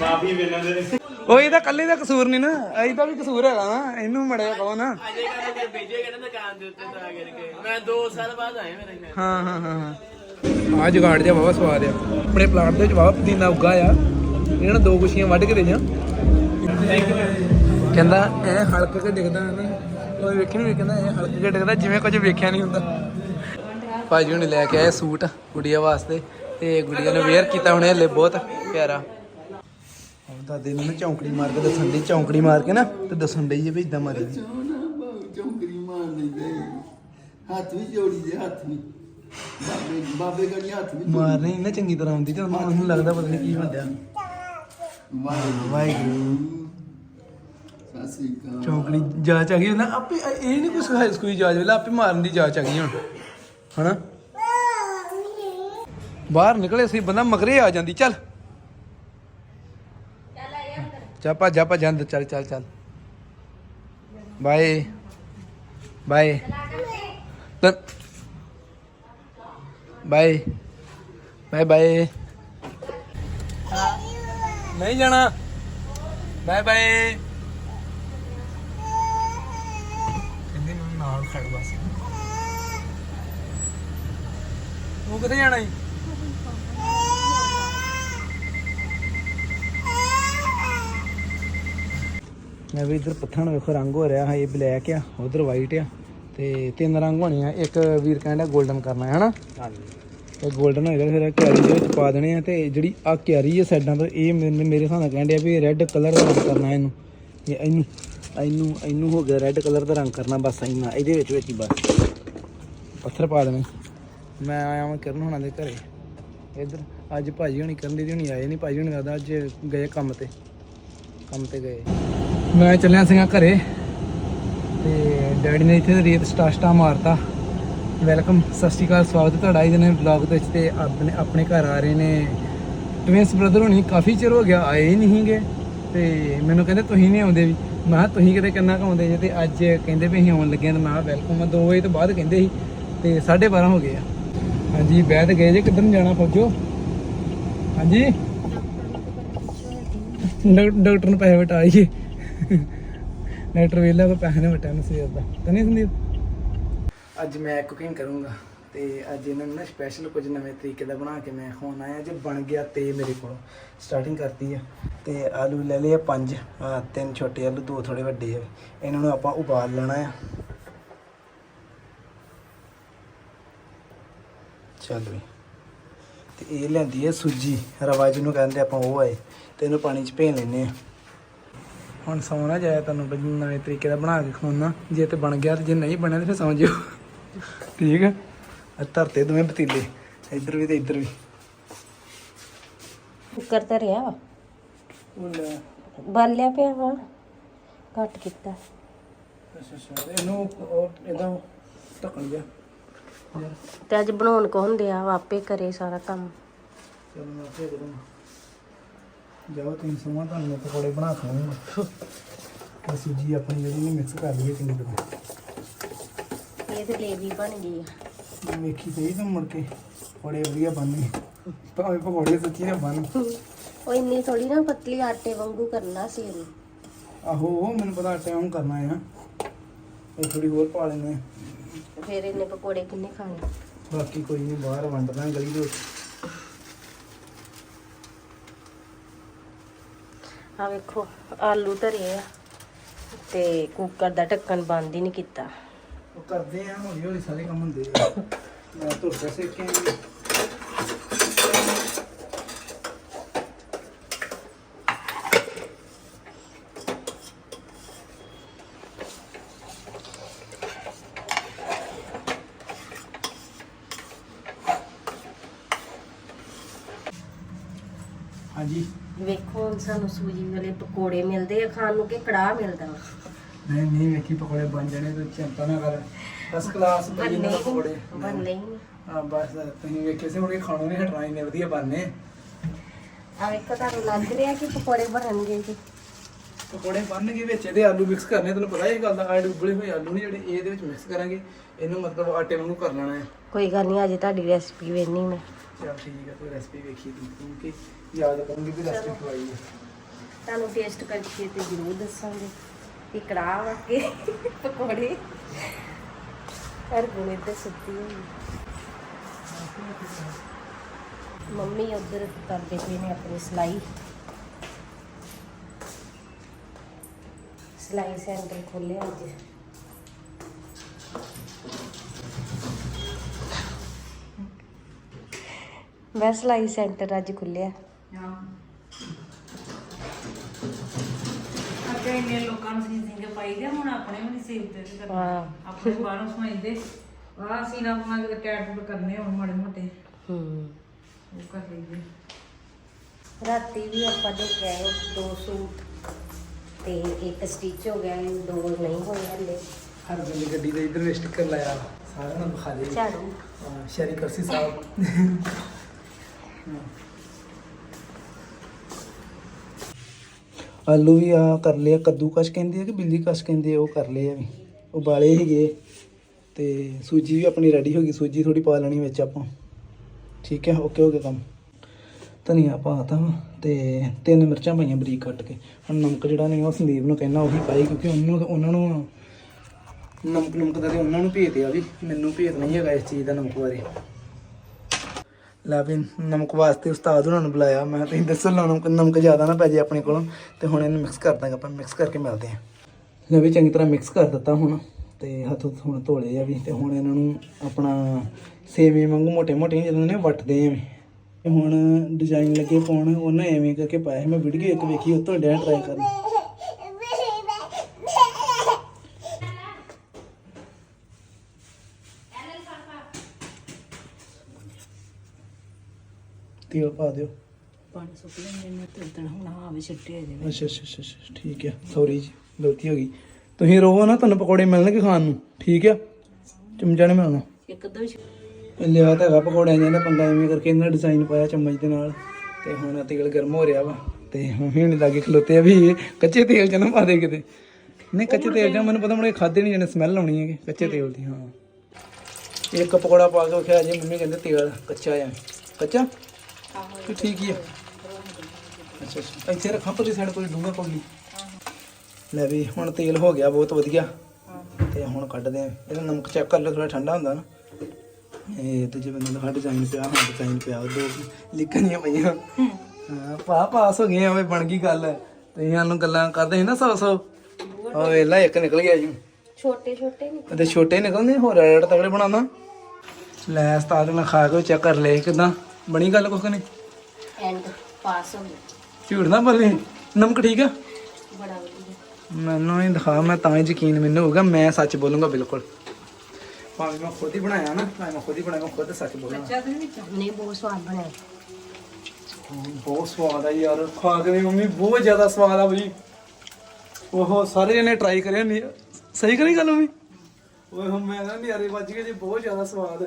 ਮਾਫੀ ਵੇਨਾਂ ਦੇ ਉਹ ਇਹਦਾ ਕੱਲੇ ਦਾ ਕਸੂਰ ਨਹੀਂ ਨਾ ਇਹਦਾ ਵੀ ਕਸੂਰ ਹੈਗਾ ਨਾ ਇਹਨੂੰ ਮੜਿਆ ਕਹੋ ਨਾ। ਅਜੇ ਕਹਿੰਦੇ ਕਿ ਭੇਜੇਗਾ ਨਾ ਦੁਕਾਨ ਦੇ ਉੱਤੇ ਤਾਂ ਕਰਕੇ ਮੈਂ 2 ਸਾਲ ਬਾਅਦ ਆਇਆ ਮੇਰੇ ਖਿਆਲ ਹਾਂ ਹਾਂ ਹਾਂ ਹਾਂ। ਆ ਜਗਾੜ ਜਿਹਾ ਵਾਵਾ ਸਵਾਦ ਆ। ਆਪਣੇ ਪਲਾਂਟ ਦੇ ਵਿੱਚ ਬਾਬਾ ਪੁਦੀਨਾ ਉੱਗਾ ਆ। ਇਹਨਾਂ ਨੇ ਦੋ ਗੁੱਛੀਆਂ ਵੱਢ ਕੇ ਦੇ ਕਹਿੰਦਾ, ਐ ਹਲਕ ਕੇ ਡਿੱਗਦਾ ਨਾ। ਉਹ ਵੇਖੀ ਨਹੀਂ ਕਹਿੰਦਾ, ਐ ਹਲਕ ਕੇ ਡਿੱਗਦਾ, ਜਿਵੇਂ ਕੁਝ ਵੇਖਿਆ ਨਹੀਂ ਹੁੰਦਾ। ਭਾਜੀ ਹੁਣ ਲੈ ਕੇ ਆਏ ਸੂਟ ਗੁੜੀਆ ਵਾਸਤੇ ਤੇ ਗੁੜੀਆ ਨੇ ਵੇਅਰ ਕੀਤਾ ਹੁਣ ਹਲੇ ਬਹੁਤ ਪਿਆਰਾ। ਉਹ ਦਾਦੇ ਨੂੰ ਨਾ ਚੌਂਕੜੀ ਮਾਰ ਕੇ ਦੱਸਣ ਦੀ ਚੌਂਕੜੀ ਮਾਰ ਕੇ ਨਾ ਤੇ ਦੱਸਣ ਡਈ ਹੈ ਵੀ ਇਦਾਂ ਮਾਰੀ ਦੀ। ਚੌਂਕਰੀ ਮਾਰ ਦਿੰਦੇ ਹੱਥ ਵੀ ਜੋੜੀ ਦੇ ਹੱਥ ਵੀ। ਬਾਬੇ ਬਾਬੇ ਗੜੀ ਹੱਥ ਵੀ ਮਾਰਨੀ ਨਹੀਂ ਨਾ ਚੰਗੀ ਤਰ੍ਹਾਂ ਆਉਂਦੀ ਤੇ ਉਹਨੂੰ ਲੱਗਦਾ ਪਤਾ ਨਹੀਂ ਕੀ ਹੁੰਦਾ ਵਾਹਿਗੁਰੂ। ਚੌਂਕੜੀ ਜਾਚ ਆ ਗਈ ਨਾ ਆਪੇ ਇਹ ਨਹੀਂ ਕੋਈ ਸਹਾਇ ਕੋਈ ਜਾਚ ਵੇਲਾ ਆਪੇ ਮਾਰਨ ਦੀ ਜਾਚ ਆ ਗਈ ਹੁਣ। ਹਨਾ? ਬਾਹਰ ਨਿਕਲੇ ਸੀ, ਬੰਦਾ ਮਗਰੇ ਆ ਜਾਂਦੀ, ਚੱਲ। ਚੱਲ ਭੱਜ ਜਾ ਚੱਲ ਚੱਲ ਚੱਲ। Bye. Bye. Bye. Bye bye. ਨਹੀਂ ਜਾਣਾ। Bye bye. ਕਹਿੰਦੀ ਨਾਲ ਖੜ ਬਸ। ਉਹ ਕਿੱਥੇ ਜਾਣਾ ਈ? ਮੈਂ ਵੀ ਇਧਰ ਪੱਥਰ ਨੂੰ ਵੇਖੋ ਰੰਗ ਹੋ ਰਿਹਾ ਹੈ ਇਹ ਬਲੈਕ ਆ ਉਧਰ ਵਾਈਟ ਆ ਤੇ ਤਿੰਨ ਰੰਗ ਹੋਣੇ ਆ। ਇੱਕ ਵੀਰ ਕਹਿੰਦਾ 골ਡਨ ਕਰਨਾ ਹੈ ਹਨਾ? ਹਾਂਜੀ। ਇਹ 골ਡਨ ਹੋਏਗਾ ਤੇ ਫਿਰ ਕਿਆਰੀ ਦੇ ਵਿੱਚ ਪਾ ਦੇਣੇ ਆ ਤੇ ਜਿਹੜੀ ਆ ਕਿਆਰੀ ਹੈ ਸਾਈਡਾਂ ਤੋਂ ਇਹ ਮੇਰੇ ਮੇਰੇ ਹਿਸਾਬ ਨਾਲ ਕਹਿੰਦੇ ਆ ਵੀ ਰੈੱਡ ਕਲਰ ਦਾ ਰੰਗ ਕਰਨਾ ਇਹਨੂੰ। ਇਹ ਇਹਨੂੰ ਇਹਨੂੰ ਇਹਨੂੰ ਹੋ ਗਿਆ ਰੈੱਡ ਕਲਰ ਦਾ ਰੰਗ ਕਰਨਾ ਬਸ ਇੰਨਾ ਇਹਦੇ ਵਿੱਚ ਵਿੱਚ ਹੀ ਬਸ। ਪੱਥਰ ਪਾ ਦੇਣੇ। ਮੈਂ ਆਇਆ ਹਾਂ ਕਰਨ ਹੋਣਾ ਦੇ ਘਰੇ। ਇੱਧਰ ਅੱਜ ਭਾਜੀ ਹੋਣੀ ਕਰਨ ਦੀ ਹੋਣੀ ਆਏ ਨਹੀਂ ਭਾਜੀ ਹੋਣੀ ਲੱਗਦਾ ਅੱਜ ਗਏ ਕੰਮ ਤੇ। ਕੰਮ ਤੇ ਗਏ। ਮੈਂ ਚੱਲਿਆ ਸੀਗਾ ਘਰੇ ਤੇ ਡੈਡੀ ਨੇ ਇੱਥੇ ਰੇਤ ਸਟਾਸਟਾ ਮਾਰਤਾ। ਵੈਲਕਮ, ਸਤਿ ਸ਼੍ਰੀ ਅਕਾਲ, ਸਵਾਗਤ ਹੈ ਤੁਹਾਡਾ ਇਹਦੇ ਨੇ ਵਲੌਗ ਦੇ ਵਿੱਚ ਤੇ ਆਪਣੇ ਆਪਣੇ ਘਰ ਆ ਰਹੇ ਨੇ ਟਵਿੰਸ ਬ੍ਰਦਰ ਹੋਣੀ। ਕਾਫੀ ਚਿਰ ਹੋ ਗਿਆ ਆਏ ਹੀ ਨਹੀਂਗੇ ਤੇ ਮੈਨੂੰ ਕਹਿੰਦੇ ਤੁਸੀਂ ਨਹੀਂ ਆਉਂਦੇ ਵੀ। ਮੈਂ ਕਿਹਾ, ਤੁਸੀਂ ਕਿਤੇ ਕਿੰਨਾ ਕੁ ਆਉਂਦੇ ਜੇ? ਤੇ ਅੱਜ ਕਹਿੰਦੇ ਵੀ ਅਸੀਂ ਆਉਣ ਲੱਗੇ ਹਾਂ ਤੇ ਮੈਂ ਵੈਲਕਮ ਆ। 2 ਵਜੇ ਤੋਂ ਬਾਅਦ ਕਹਿੰਦੇ ਸੀ ਤੇ 12:30 ਹੋ ਗਏ ਆ। ਹਾਂਜੀ ਬਹਿ ਤੇ ਗਏ ਜੇ, ਕਿੱਧਰ ਨੂੰ ਜਾਣਾ ਪਹੁੰਚੋ ਹਾਂਜੀ? ਡਾਕ- ਡਾਕਟਰ ਨੂੰ ਪੈਸੇ ਵਟਾਈਏ ਡਾਕਟਰ ਵੇਲਾ ਕੋ ਪੈਸੇ ਨੇ ਵਟਾਉਣ ਨੂੰ ਸਵੇਰ ਦਾ। ਤਾਂ ਨਹੀਂ ਸੰਦੀਪ? ਅੱਜ ਮੈਂ ਕੁਕਿੰਗ ਕਰੂੰਗਾ ਤੇ ਅੱਜ ਇਹਨਾਂ ਨੂੰ ਨਾ ਸਪੈਸ਼ਲ ਕੁਝ ਨਵੇਂ ਤਰੀਕੇ ਦਾ ਬਣਾ ਕੇ ਮੈਂ ਖਵਾਉਣਾ ਆਇਆ ਜੇ ਬਣ ਗਿਆ ਤੇ ਮੇਰੇ ਕੋਲ ਸਟਾਰਟਿੰਗ ਕਰਤੀ ਆ। ਤੇ ਆਲੂ ਲੈ ਲਏ ਪੰਜ ਤਿੰਨ ਛੋਟੇ ਆਲੂ, ਦੋ ਥੋੜੇ ਵੱਡੇ ਆ। ਇਹਨਾਂ ਨੂੰ ਆਪਾਂ ਉਬਾਲ ਲੈਣਾ ਆ। ਚੱਲ ਵੀ। ਤੇ ਇਹ ਲੈਂਦੀ ਹੈ ਸੂਜੀ ਰਵਾ ਜਿਹਨੂੰ ਕਹਿੰਦੇ ਆਪਾਂ ਉਹ ਹੈ ਤੇ ਇਹਨੂੰ ਪਾਣੀ 'ਚ ਭੇਨ ਲੈਨੇ ਆ ਹੁਣ ਸੌ ਨਾ ਜਾਇਆ ਤੁਹਾਨੂੰ ਬਈ ਨਵੇਂ ਤਰੀਕੇ ਦਾ ਬਣਾ ਕੇ ਖਵਾਉਣਾ। ਜੇ ਤੇ ਬਣ ਗਿਆ ਤੇ ਜੇ ਨਹੀਂ ਬਣਿਆ ਤੇ ਫਿਰ ਸੌਂ ਜਿਓ। ਠੀਕ ਹੈ। ਆ ਧਰਤੇ ਦੋਵੇਂ ਪਤੀਲੇ ਇੱਧਰ ਵੀ ਤੇ ਇੱਧਰ ਵੀ। ਕੁੱਕਰ ਧਰਿਆ ਵਾ। ਉਹ ਲੈ। ਬਾਲਿਆ ਪਿਆ ਵਾ। ਘੱਟ ਕੀਤਾ। ਅੱਛਾ ਅੱਛਾ। ਤੇ ਇਹਨੂੰ ਉਹ ਇਦਾਂ ਢੱਕਣ ਤੇ ਅੱਜ ਬਣਾਉਣ ਕੋ ਹੁੰਦੇ ਆ ਆਪੇ ਕਰੇ ਸਾਰਾ ਕੰਮ। ਚਲ ਮੈਂ ਆਪੇ ਕਰੂੰਗਾ ਜਾਓ ਤਿੰਨ ਸਮਾਂ ਤੁਹਾਨੂੰ ਮੈਂ ਪਕੌੜੇ ਬਣਾ ਖਾਵਾਂਗਾ ਤੇ ਸੂਜੀ ਆਪਣੀ ਜਿਹੜੀ ਨਹੀਂ ਮਿਕਸ ਕਰ ਲਈਏ ਚੰਗੀ ਤਰ੍ਹਾਂ। ਇਹ ਤੇ ਲੇਵੀ ਬਣ ਗਈ ਆ। ਵੇਖੀ ਸਹੀ ਤਾਂ ਮੁੜ ਕੇ। ਪਕੌੜੇ ਵਧੀਆ ਬਣਨੇ ਭਾਵੇਂ ਪਕੌੜੇ ਸੱਚੀ ਨਾ ਬਣ। ਉਹ ਇੰਨੀ ਥੋੜੀ ਨਾ ਪਤਲੀ ਆਟੇ ਵਾਂਗੂ ਕਰਨਾ ਸੀ ਇਹਨੂੰ। ਆਹੋ ਮੈਨੂੰ ਪਤਾ ਟਾਈਮ ਕਰਨਾ ਹੈ ਇਹ ਥੋੜੀ ਹੋਰ ਪਾ ਲੈਣੇ ਤੇ ਫਿਰ ਇਹਨੇ ਪਕੌੜੇ ਕਿੰਨੇ ਖਾਣੇ? ਬਾਕੀ ਕੋਈ ਨਹੀਂ ਬਾਹਰ ਵੰਡਦਾ ਗਲੀ ਦੇ ਆ ਵੇਖੋ ਆਲੂ ਧਰੇ ਆ ਤੇ ਕੁੱਕਰ ਦਾ ਢੱਕਣ ਬੰਦ ਹੀ ਨਹੀਂ ਕੀਤਾ। ਉਹ ਕਰਦੇ ਆ ਹੌਲੀ ਹੌਲੀ ਸਾਰੇ ਕੰਮ ਹੁੰਦੇ ਆ। ਮੈਂ ਧੁਰ ਕੇ ਸੇਕੇ ਹਾਂਜੀ ਵੇਖੋ ਹੁਣ ਸਾਨੂੰ ਸੂਜੀ ਵਾਲੇ ਪਕੌੜੇ ਮਿਲਦੇ ਆ ਖਾਣ ਨੂੰ ਕਿ ਕੜਾਹ ਮਿਲਦਾ ਵਾ? ਨਹੀਂ ਨਹੀਂ ਵੇਖੀ ਪਕੌੜੇ ਬਣ ਜਾਣੇ ਤੂੰ ਚਿੰਤਾ ਨਾ ਕਰ। ਫਸਟ ਕਲਾਸ ਬਣ ਜਾਣੇ ਪਕੌੜੇ। ਬਣ ਲਈ ਹਾਂ ਬਸ ਤੁਸੀਂ ਵੇਖੇ ਸੀ ਮੁੜ ਕੇ ਖਾਣੋਂ ਨਹੀਂ ਹਟਣਾ ਇੰਨੇ ਵਧੀਆ ਬਣਨੇ। ਆ ਵੇਖੋ ਤੁਹਾਨੂੰ ਲੱਗ ਰਿਹਾ ਕਿ ਪਕੌੜੇ ਬਣਨਗੇ ਜੀ ਪਕੌੜੇ ਬਣਨਗੇ ਵਿੱਚ ਇਹਦੇ ਆਲੂ ਮਿਕਸ ਕਰਨੇ ਤੈਨੂੰ ਪਤਾ ਇਹ ਗੱਲ ਦਾ ਆਲੂ ਉਬਲੇ ਹੋਏ ਆਲੂ ਨੇ ਜਿਹੜੇ ਇਹ ਇਹਦੇ ਵਿੱਚ ਮਿਕਸ ਕਰਾਂਗੇ। ਇਹਨੂੰ ਮਤਲਬ ਆਟੇ ਵਾਂਗੂ ਕਰ ਲੈਣਾ ਹੈ। ਕੋਈ ਗੱਲ ਨਹੀਂ ਅੱਜ ਤੁਹਾਡੀ ਰੈਸਪੀ ਵੇਖਣੀ ਮੈਂ। ਚਲ ਠੀਕ ਹੈ ਕੋਈ ਰੈਸਪੀ ਵੇਖੀ ਤੂੰ ਕਿਉਂਕਿ ਯਾਦ ਕਰੂੰਗੀ ਵੀ ਰੈਸਪੀ ਖਵਾਈ ਹੈ ਤੁਹਾਨੂੰ ਟੇਸਟ ਕਰਕੇ ਤੇ ਜ਼ਰੂਰ ਦੱਸਾਂਗੇ ਕਿ ਕੜਾਹ ਵਾ ਕੇ ਪਕੌੜੇ। ਹਰ ਗੁਣੇ ਤੇ ਸੁੱਤੀ ਹੋਈ। ਮੰਮੀ ਉਧਰ ਕਰਦੇ ਪਏ ਨੇ ਆਪਣੀ ਸਿਲਾਈ। ਸਿਲਾਈ ਸੈਂਟਰ ਖੋਲਿਆ ਅੱਜ। ਮੈਂ ਸਿਲਾਈ ਸੈਂਟਰ ਅੱਜ ਖੁੱਲਿਆ ਅੱਗੇ ਇੰਨੇ ਲੋਕਾਂ ਨੂੰ ਸੀ ਸਿੰਘ ਪਾਈ ਦੇ ਹੁਣ ਆਪਣੇ ਵੀ ਨਹੀਂ ਸੇਵ ਤੇ ਕਰਨਾ। ਹਾਂ। ਆਪਣੇ ਬਾਹਰੋਂ ਸਮਾਈਦੇ। ਆਹ ਸੀਨਾ ਪਾ ਕੇ ਟੈਟ ਕਰਨੇ ਹੁਣ ਮਾੜੇ ਮੋਟੇ। ਹੂੰ। ਉਹ ਕਰ ਲਈਏ ਰਾਤੀ ਵੀ ਆਪਾਂ ਦੇ ਆਏ ਦੋ ਸੂਟ ਤੇ ਇੱਕ ਸਟਿਚ ਹੋ ਗਿਆ ਇਹ ਦੋ ਨਹੀਂ ਹੋਏ ਹਲੇ। ਹਰ ਬੰਦੀ ਗੱਡੀ ਦੇ ਇਧਰ ਸਟicker ਲਾਇਆ ਸਾਰਿਆਂ ਨੂੰ ਵਿਖਾ ਦੇ। ਝਾੜੂ। ਹਾਂ, ਸ਼ਰੀ ਕਰਸੀ ਸਾਹਿਬ। ਆਲੂ ਵੀ ਆ ਕਰ ਲਿਆ ਕੱਦੂ ਕਸ਼ ਕਹਿੰਦੇ ਆ ਕਿ ਬਿੱਲੀ ਕਸ਼ ਕਹਿੰਦੇ ਆ, ਉਹ ਕਰ ਲਏ ਆ ਵੀ। ਉਬਾਲੇ ਸੀਗੇ ਤੇ ਸੂਜੀ ਵੀ ਆਪਣੀ ਰੈਡੀ ਹੋ ਗਈ, ਸੂਜੀ ਥੋੜੀ ਪਾ ਲੈਣੀ ਵਿੱਚ ਆਪਾਂ। ਠੀਕ ਹੈ ਓਕੇ ਹੋ ਗਿਆ ਕੰਮ। ਧਨੀਆ ਪਾਤਾ ਵਾ ਤੇ ਤਿੰਨ ਮਿਰਚਾਂ ਪਾਈਆਂ ਬਰੀਕ ਕੱਟ ਕੇ। ਹੁਣ ਨਮਕ ਜਿਹੜਾ ਨੇ ਉਹ ਸੰਦੀਪ ਨੂੰ ਕਹਿਣਾ, ਉਹੀ ਪਾਈ, ਕਿਉਂਕਿ ਉਹਨੂੰ, ਉਹਨਾਂ ਨੂੰ ਨਮਕ ਨਮਕ ਦਾ ਤੇ ਉਹਨਾਂ ਨੂੰ ਭੇਜਦੇ ਆ ਵੀ, ਮੈਨੂੰ ਭੇਤ ਨਹੀਂ ਹੈਗਾ ਇਸ ਚੀਜ਼ ਦਾ ਨਮਕ ਬਾਰੇ। ਲੈ ਵੀ ਨਮਕ ਵਾਸਤੇ ਉਸਤਾਦ ਉਹਨਾਂ ਨੂੰ ਬੁਲਾਇਆ। ਮੈਂ ਤੁਸੀਂ ਦੱਸੋ ਨਾ, ਨਮਕ ਨਮਕ ਜ਼ਿਆਦਾ ਨਾ ਪੈ ਜੇ ਆਪਣੇ ਕੋਲੋਂ। ਤੇ ਹੁਣ ਇਹਨੂੰ ਮਿਕਸ ਕਰ ਦਾਂਗੇ ਆਪਾਂ ਮਿਕਸ ਕਰਕੇ ਮਿਲਦੇ ਹਾਂ। ਲੈ ਵੀ ਚੰਗੀ ਤਰ੍ਹਾਂ ਮਿਕਸ ਕਰ ਦਿੱਤਾ ਹੁਣ। ਤੇ ਹੱਥ ਹੁਣ ਧੋਲੇ ਆ ਵੀ। ਤੇ ਹੁਣ ਇਹਨਾਂ ਨੂੰ ਆਪਣਾ ਸੇਵੇਂ ਵਾਂਗੂ ਮੋਟੇ ਮੋਟੇ ਜਦੋਂ ਨੇ ਵੱਟਦੇ ਆ ਵੀ। ਤੇ ਹੁਣ ਡਿਜ਼ਾਈਨ ਲੱਗੇ ਪਾਉਣ, ਉਹਨਾਂ ਐਵੇਂ ਕਰਕੇ ਪਾਇਆ ਮੈਂ ਵੀਡੀਓ ਇੱਕ ਵੇਖੀ ਉਹ ਤੋਂ ਡਿਆ ਟਰਾਈ ਕਰਨ। ਤੇਲ ਪਾ ਦਿਓ। ਪਾਣੀ ਸੁੱਕ ਲੈਂਦੇ ਨੇ ਤੇ ਉਦਣ ਹੁਣ ਆਵੇ ਛੱਟੇ ਹੋ ਜਾਵੇ ਅੱਛਾ ਅੱਛਾ ਅੱਛਾ ਅੱਛਾ, ਠੀਕ ਹੈ ਸੌਰੀ ਜੀ ਗਲਤੀ ਹੋ ਗਈ। ਤੁਸੀਂ ਰੋਵੋ ਨਾ ਤੁਹਾਨੂੰ ਪਕੌੜੇ ਮਿਲਣਗੇ ਖਾਣ ਨੂੰ। ਠੀਕ ਹੈ ਚਮਚਾ ਨਹੀਂ ਮਿਲਣਾ। ਇੱਕ ਦੋ ਲਿਆ ਤਾਂ ਹੈਗਾ ਪਕੌੜਿਆਂ ਜਿਹਾ ਦਾ ਪੰਗਾ ਐਵੇਂ ਕਰਕੇ ਇਹਨਾਂ ਡਿਜ਼ਾਈਨ ਪਾਇਆ ਚਮਚ ਦੇ ਨਾਲ। ਤੇ ਹੁਣ ਤੇਲ ਗਰਮ ਹੋ ਰਿਹਾ ਵਾ। ਤੇ ਮੰਮੀ ਨੇ ਲਾਗੇ ਖਲੋਤੇ ਆ ਵੀ ਇਹ ਕੱਚੇ ਤੇਲ ਚ ਨਾ ਪਾ ਦੇ ਕਿਤੇ। ਨਹੀਂ ਕੱਚੇ ਤੇਲ ਜਾਂ ਮੈਨੂੰ ਪਤਾ ਮੈਨੂੰ ਖਾਦੇ ਨਹੀਂ ਜਾਣੇ ਸਮੈਲ ਆਉਣੀ ਹੈ ਕੱਚੇ ਤੇਲ ਦੀ ਹਾਂ। ਇੱਕ ਪਕੌੜਾ ਪਾ ਕੇ ਵੇਖਿਆ ਜੀ ਮੰਮੀ ਕਹਿੰਦੇ ਤੇਲ ਕੱਚਾ ਆ। ਕੱਚਾ? ਤੇ ਠੀਕ ਹੀ ਆ। ਅੱਛਾ ਅੱਛਾ। ਇੱਥੇ ਰੱਖਾਂ ਪਰੀ ਸਾਈਡ ਕੋਈ ਡੂੰਗਾ ਕੋਲੀ ਲੈ ਵੀ ਹੁਣ ਤੇਲ ਹੋ ਗਿਆ ਬਹੁਤ ਵਧੀਆ। ਤੇ ਹੁਣ ਕੱਢਦੇ ਆ। ਇਹਦਾ ਨਮਕ ਚੈੱਕ ਕਰ ਲਓ ਥੋੜਾ ਠੰਡਾ ਹੁੰਦਾ ਨਾ। ਇਹ ਦੂਜੇ ਬੰਦੇ ਦਾ ਡਿਜ਼ਾਈਨ ਪਿਆ ਹਾਂ ਡਿਜ਼ਾਈਨ ਪਿਆ। ਦੋ ਲਿਖਣੀਆਂ ਪਈਆਂ। ਹਾਂ ਪਾ ਪਾਸ ਹੋ ਗਏ ਓਏ ਬਣ ਗਈ ਗੱਲ। ਤੇ ਸਾਨੂੰ ਗੱਲਾਂ ਕਰਦੇ ਸੀ ਨਾ ਸੌ ਸੌ। ਉਹ ਵੇਲਾ ਇੱਕ ਨਿਕਲ ਗਿਆ ਜੀ। ਛੋਟੇ ਛੋਟੇ ਨੇ ਤੇ ਛੋਟੇ ਨਿਕਲਦੇ ਹੋਰ ਰੈਡ ਤਗੜੇ ਬਣਾਉਣਾ। ਲੈ ਉਸਤਾਦ ਨੇ ਖਾ ਕੇ ਚੈੱਕ ਕਰ ਲਏ ਕਿਦਾਂ? ਬਣੀ ਗੱਲ ਕੁਛ ਨਹੀਂ? ਐਂਡ ਪਾਸ ਹੋ ਗਿਆ ਝੂਠ ਨਾ ਬੋਲੀ। ਨਮਕ ਠੀਕ ਆ? ਬੜਾ ਵਧੀਆ। ਮੈਨੂੰ ਇਹ ਦਿਖਾ ਮੈਂ ਤਾਂ ਹੀ ਯਕੀਨ ਮੈਨੂੰ ਹੋਊਗਾ ਮੈਂ ਸੱਚ ਬੋਲੂੰਗਾ ਬਿਲਕੁਲ। ਭਾਵੇਂ ਮੈਂ ਖੁਦ ਹੀ ਬਣਾਇਆ ਨਾ ਭਾਵੇਂ ਮੈਂ ਖੁਦ ਹੀ ਬਣਾਇਆ ਮੈਂ ਖੁਦ ਸੱਚ ਬੋਲੂੰਗਾ। ਨਹੀਂ ਬਹੁਤ ਸਵਾਦ ਬਣਿਆ। ਬਹੁਤ ਸਵਾਦ ਆ ਯਾਰ ਖਾ ਕੇ ਵੀ ਮੰਮੀ ਬਹੁਤ ਜ਼ਿਆਦਾ ਸਵਾਦ ਆ ਬਈ। ਉਹ ਸਾਰੇ ਜਣੇ ਟਰਾਈ ਕਰਿਆ ਨਹੀਂ ਸਹੀ ਕਰੀ ਗੱਲ ਮੰਮੀ? ਓਏ ਹੁਣ ਮੈਂ ਕਹਿੰਦਾ ਨਿਆਰੇ ਵੱਜ ਗਏ ਜੀ ਬਹੁਤ ਜ਼ਿਆਦਾ ਸਵਾਦ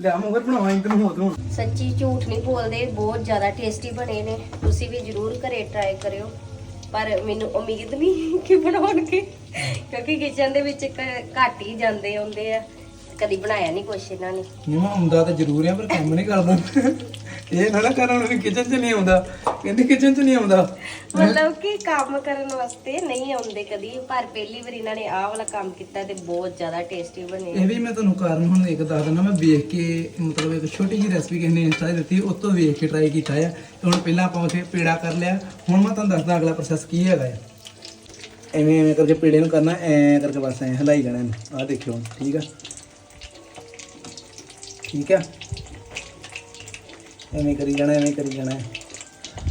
ਲਿਆ ਮੂੰਗਰ ਬਣਾਵਾਂ ਇੰਦ ਨੂੰ ਹੋ ਤੂੰ ਸੱਚੀ ਝੂਠ ਨਹੀਂ ਬੋਲਦੇ ਬਹੁਤ ਜ਼ਿਆਦਾ ਟੇਸਟੀ ਬਣੇ ਨੇ। ਤੁਸੀਂ ਵੀ ਜਰੂਰ ਘਰੇ ਟਰਾਈ ਕਰਿਓ। ਪਰ ਮੈਨੂੰ ਉਮੀਦ ਨਹੀਂ ਕਿ ਬਣਾਉਣਗੇ ਕਿਉਂਕਿ ਕਿਚਨ ਦੇ ਵਿੱਚ ਘੱਟ ਹੀ ਜਾਂਦੇ ਹੁੰਦੇ ਆ। ਕਦੀ ਬਣਾਇਆ ਨਹੀਂ ਕੁਛ ਇਹਨਾਂ ਨੇ। ਨਹੀਂ ਆਉਂਦਾ ਤਾਂ ਜ਼ਰੂਰ ਆ ਪਰ ਕੰਮ ਨਹੀਂ ਕਰਦਾ। ਇਹ ਨਾ ਨਾ ਕਰਨ ਵੀ ਕਿਚਨ 'ਚ ਨਹੀਂ ਆਉਂਦਾ। ਕਹਿੰਦੀ ਕਿਚਨ 'ਚ ਨਹੀਂ ਆਉਂਦਾ। ਮਤਲਬ ਕਿ ਕੰਮ ਕਰਨ ਵਾਸਤੇ ਨਹੀਂ ਆਉਂਦੇ ਕਦੀ ਪਰ ਪਹਿਲੀ ਵਾਰ ਇਹਨਾਂ ਨੇ ਆਹ ਵਾਲਾ ਕੰਮ ਕੀਤਾ ਤੇ ਬਹੁਤ ਜ਼ਿਆਦਾ ਟੇਸਟੀ ਬਣੇ। ਇਹ ਵੀ ਮੈਂ ਤੁਹਾਨੂੰ ਕਾਰਨ ਹੁਣ ਇੱਕ ਦੱਸ ਦਿੰਦਾ ਮੈਂ ਵੇਖ ਕੇ ਮਤਲਬ ਇੱਕ ਛੋਟੀ ਜਿਹੀ ਰੈਸਪੀ ਕਿਸੇ ਨੇ ਇੰਸਟਾ 'ਤੇ ਦਿੱਤੀ ਉਸ ਤੋਂ ਵੇਖ ਕੇ ਟਰਾਈ ਕੀਤਾ ਹੈ ਤੇ ਹੁਣ ਪਹਿਲਾਂ ਆਪਾਂ ਉਥੇ ਪੇੜਾ ਕਰ ਲਿਆ। ਹੁਣ ਮੈਂ ਤੁਹਾਨੂੰ ਦੱਸਦਾ ਅਗਲਾ ਪ੍ਰੋਸੈਸ ਕੀ ਹੈਗਾ ਹੈ ਐਵੇਂ ਐਵੇਂ ਕਰਕੇ ਪੇੜੇ ਨੂੰ ਕਰਨਾ ਐ ਕਰਕੇ ਬਸ ਐ ਹਲਾਈ ਜਾਣਾ ਇਹਨੂੰ। ਆਹ ਦੇਖਿਓ ਠੀਕ ਆ? ਠੀਕ ਆ? ਐਵੇਂ ਕਰੀ ਜਾਣਾ, ਐਵੇਂ ਕਰੀ ਜਾਣਾ।